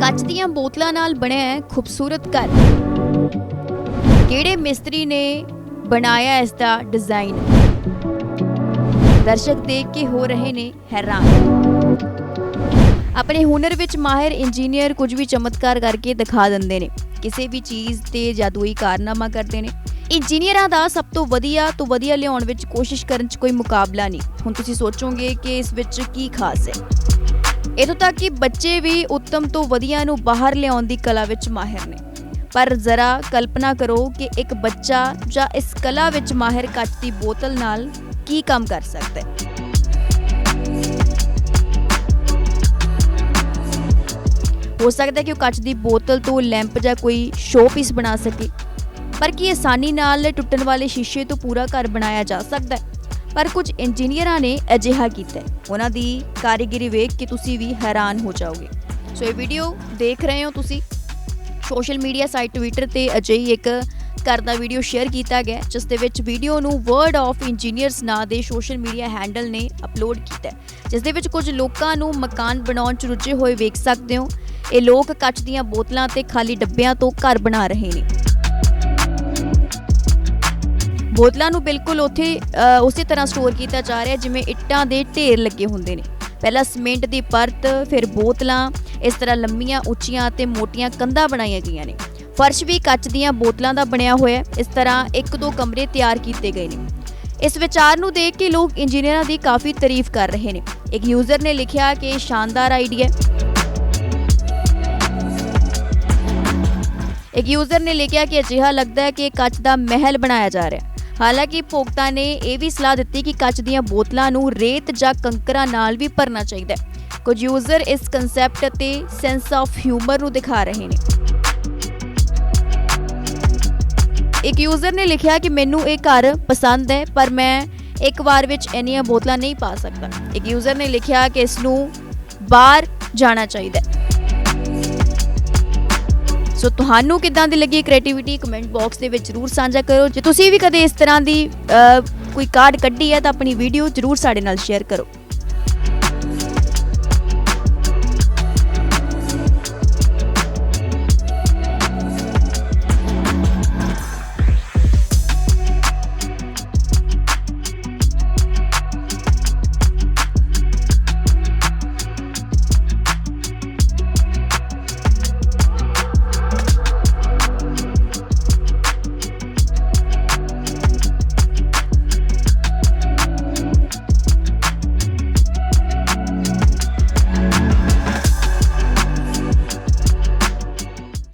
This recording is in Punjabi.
ਕੱਚ ਦੀਆਂ ਬੋਤਲਾਂ ਨਾਲ ਬਣਿਆ ਖੂਬਸੂਰਤ ਘਰ। ਕਿਹੜੇ ਮਿਸਤਰੀ ਨੇ ਬਣਾਇਆ ਇਸ ਦਾ ਡਿਜ਼ਾਈਨ ਦਰਸ਼ਕ ਦੇਖ ਕੇ ਹੋ ਰਹੇ ਨੇ ਹੈਰਾਨ। ਆਪਣੇ ਹੁਨਰ ਵਿੱਚ ਮਾਹਿਰ ਇੰਜੀਨੀਅਰ ਕੁਝ ਵੀ ਚਮਤਕਾਰ ਕਰਕੇ ਦਿਖਾ ਦਿੰਦੇ ਨੇ। ਕਿਸੇ ਵੀ ਚੀਜ਼ ਤੇ ਜਾਦੂਈ ਕਾਰਨਾਮਾ ਕਰਦੇ ਨੇ। ਇੰਜੀਨੀਅਰਾਂ ਦਾ ਸਭ ਤੋਂ ਵਧੀਆ ਤੋਂ ਵਧੀਆ ਲਿਆਉਣ ਵਿੱਚ ਕੋਸ਼ਿਸ਼ ਕਰਨ 'ਚ ਕੋਈ ਮੁਕਾਬਲਾ ਨਹੀਂ। ਹੁਣ ਤੁਸੀਂ ਸੋਚੋਗੇ ਕਿ ਇਸ ਵਿੱਚ ਕੀ ਖਾਸ ਹੈ। ਇਥੋਂ ਤੱਕ ਕਿ ਬੱਚੇ ਵੀ ਉੱਤਮ ਤੋਂ ਵਧੀਆ ਨੂੰ ਬਾਹਰ ਲਿਆਉਣ ਦੀ ਕਲਾ ਵਿੱਚ ਮਾਹਿਰ ਨੇ। ਪਰ ਜ਼ਰਾ ਕਲਪਨਾ ਕਰੋ ਕਿ ਇੱਕ ਬੱਚਾ ਜਾਂ ਇਸ ਕਲਾ ਵਿੱਚ ਮਾਹਿਰ ਕੱਚ ਦੀ ਬੋਤਲ ਨਾਲ ਕੀ ਕੰਮ ਕਰ ਸਕਦਾ ਹੈ। ਹੋ ਸਕਦਾ ਹੈ ਕਿ ਉਹ ਕੱਚ ਦੀ ਬੋਤਲ ਤੋਂ ਲੈਂਪ ਜਾਂ ਕੋਈ ਸ਼ੋਅ ਪੀਸ ਬਣਾ ਸਕੇ, ਪਰ ਕੀ ਆਸਾਨੀ ਨਾਲ ਟੁੱਟਣ ਵਾਲੇ ਸ਼ੀਸ਼ੇ ਤੋਂ ਪੂਰਾ ਘਰ ਬਣਾਇਆ ਜਾ ਸਕਦਾ ਹੈ? ਪਰ ਕੁਝ ਇੰਜੀਨੀਅਰਾਂ ਨੇ ਅਜਿਹਾ ਕੀਤਾ ਹੈ। ਉਹਨਾਂ ਦੀ ਕਾਰੀਗਰੀ ਵੇਖ ਕੇ ਤੁਸੀਂ ਵੀ ਹੈਰਾਨ ਹੋ ਜਾਓਗੇ। ਸੋ ਇਹ ਵੀਡੀਓ ਦੇਖ ਰਹੇ ਹੋ ਤੁਸੀਂ। ਸੋਸ਼ਲ ਮੀਡੀਆ ਸਾਈਟ ਟਵਿੱਟਰ ਤੇ ਅਜਿਹੀ ਇੱਕ ਘਰ ਦਾ ਵੀਡੀਓ ਸ਼ੇਅਰ ਕੀਤਾ ਗਿਆ ਜਿਸ ਦੇ ਵਿੱਚ ਵੀਡੀਓ ਨੂੰ ਵਰਡ ਆਫ ਇੰਜੀਨੀਅਰਸ ਨਾਂ ਦੇ ਸੋਸ਼ਲ ਮੀਡੀਆ ਹੈਂਡਲ ਨੇ ਅਪਲੋਡ ਕੀਤਾ ਜਿਸ ਦੇ ਵਿੱਚ ਕੁਝ ਲੋਕਾਂ ਨੂੰ ਮਕਾਨ ਬਣਾਉਣ 'ਚ ਰੁੱਝੇ ਹੋਏ ਵੇਖ ਸਕਦੇ ਹੋ। ਇਹ ਲੋਕ ਕੱਚ ਦੀਆਂ ਬੋਤਲਾਂ ਤੇ ਖਾਲੀ ਡੱਬਿਆਂ ਤੋਂ ਘਰ ਬਣਾ ਰਹੇ ਨੇ। ਬੋਤਲਾਂ ਨੂੰ ਬਿਲਕੁਲ ਉੱਥੇ ਉਸੇ ਤਰ੍ਹਾਂ ਸਟੋਰ ਕੀਤਾ ਜਾ ਰਿਹਾ ਜਿਵੇਂ ਇੱਟਾਂ ਦੇ ਢੇਰ ਲੱਗੇ ਹੁੰਦੇ ਨੇ। ਪਹਿਲਾਂ ਸੀਮੈਂਟ ਦੀ ਪਰਤ, ਫਿਰ ਬੋਤਲਾਂ, ਇਸ ਤਰ੍ਹਾਂ ਲੰਮੀਆਂ, ਉੱਚੀਆਂ ਅਤੇ ਮੋਟੀਆਂ ਕੰਧਾਂ ਬਣਾਈਆਂ ਗਈਆਂ ਨੇ। ਫਰਸ਼ ਵੀ ਕੱਚ ਦੀਆਂ ਬੋਤਲਾਂ ਦਾ ਬਣਿਆ ਹੋਇਆ ਹੈ। ਇਸ ਤਰ੍ਹਾਂ ਇੱਕ ਦੋ ਕਮਰੇ ਤਿਆਰ ਕੀਤੇ ਗਏ ਨੇ। ਇਸ ਵਿਚਾਰ ਨੂੰ ਦੇਖ ਕੇ ਲੋਕ ਇੰਜੀਨੀਅਰਾਂ ਦੀ ਕਾਫੀ ਤਾਰੀਫ ਕਰ ਰਹੇ ਨੇ। ਇੱਕ ਯੂਜ਼ਰ ਨੇ ਲਿਖਿਆ ਕਿ ਇਹ ਸ਼ਾਨਦਾਰ ਆਈਡੀਆ ਹੈ। ਇੱਕ ਯੂਜ਼ਰ ਨੇ ਲਿਖਿਆ ਕਿ ਅਜਿਹਾ ਲੱਗਦਾ ਹੈ ਕਿ ਕੱਚ ਦਾ ਮਹਿਲ ਬਣਾਇਆ ਜਾ ਰਿਹਾ ਹੈ। ਹਾਲਾਂਕਿ ਭੋਗਤਾ ਨੇ ਇਹ ਵੀ ਸਲਾਹ ਦਿੱਤੀ ਕਿ ਕੱਚ ਦੀਆਂ ਬੋਤਲਾਂ ਨੂੰ ਰੇਤ ਜਾਂ ਕੰਕਰਾਂ ਨਾਲ ਵੀ ਭਰਨਾ ਚਾਹੀਦਾ ਹੈ। ਕੁਝ ਯੂਜ਼ਰ ਇਸ ਕਨਸੈਪਟ ਅਤੇ ਸੈਂਸ ਆਫ ਹਿਊਮਰ ਨੂੰ ਦਿਖਾ ਰਹੇ ਨੇ। ਇੱਕ ਯੂਜ਼ਰ ਨੇ ਲਿਖਿਆ ਕਿ ਮੈਨੂੰ ਇਹ ਘਰ ਪਸੰਦ ਹੈ, ਪਰ ਮੈਂ ਇੱਕ ਵਾਰ ਵਿੱਚ ਇੰਨੀਆਂ ਬੋਤਲਾਂ ਨਹੀਂ ਪਾ ਸਕਦਾ। ਇੱਕ ਯੂਜ਼ਰ ਨੇ ਲਿਖਿਆ ਕਿ ਇਸ ਨੂੰ ਬਾਹਰ ਜਾਣਾ ਚਾਹੀਦਾ ਹੈ। ਸੋ ਤੁਹਾਨੂੰ ਕਿੱਦਾਂ ਦੀ ਲੱਗੀ ਕ੍ਰੀਏਟੀਵਿਟੀ ਕਮੈਂਟ ਬਾਕਸ ਦੇ ਵਿੱਚ ਜਰੂਰ ਸਾਂਝਾ ਕਰੋ ਜੇ ਤੁਸੀਂ ਵੀ ਕਦੇ ਇਸ ਤਰ੍ਹਾਂ ਦੀ ਕੋਈ ਕਾਰਡ ਕੱਢੀ ਹੈ ਤਾਂ ਆਪਣੀ ਵੀਡੀਓ ਜਰੂਰ ਸਾਡੇ ਨਾਲ ਸ਼ੇਅਰ ਕਰੋ।